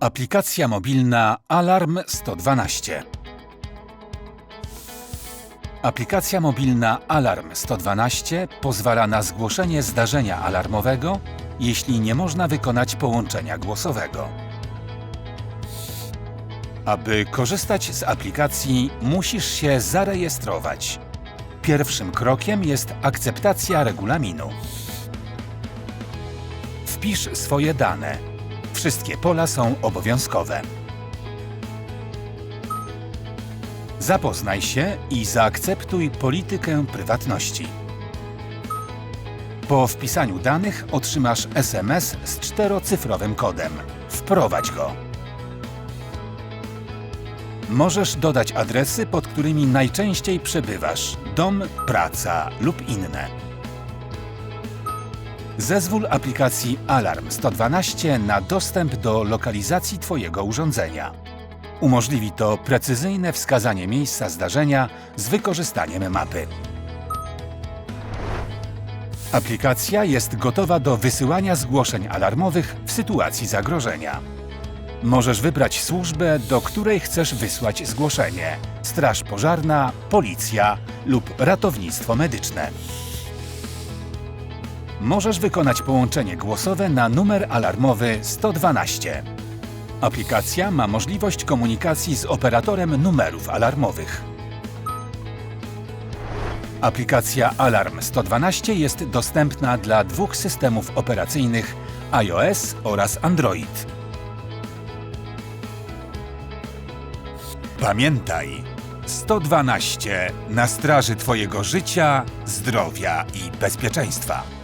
Aplikacja mobilna Alarm 112. Aplikacja mobilna Alarm 112 pozwala na zgłoszenie zdarzenia alarmowego, jeśli nie można wykonać połączenia głosowego. Aby korzystać z aplikacji, musisz się zarejestrować. Pierwszym krokiem jest akceptacja regulaminu. Wpisz swoje dane. Wszystkie pola są obowiązkowe. Zapoznaj się i zaakceptuj politykę prywatności. Po wpisaniu danych otrzymasz SMS z czterocyfrowym kodem. Wprowadź go. Możesz dodać adresy, pod którymi najczęściej przebywasz dom, praca lub inne. Zezwól aplikacji Alarm 112 na dostęp do lokalizacji Twojego urządzenia. Umożliwi to precyzyjne wskazanie miejsca zdarzenia z wykorzystaniem mapy. Aplikacja jest gotowa do wysyłania zgłoszeń alarmowych w sytuacji zagrożenia. Możesz wybrać służbę, do której chcesz wysłać zgłoszenie: Straż Pożarna, Policja lub Ratownictwo Medyczne. Możesz wykonać połączenie głosowe na numer alarmowy 112. Aplikacja ma możliwość komunikacji z operatorem numerów alarmowych. Aplikacja Alarm 112 jest dostępna dla dwóch systemów operacyjnych iOS oraz Android. Pamiętaj, 112 na straży Twojego życia, zdrowia i bezpieczeństwa.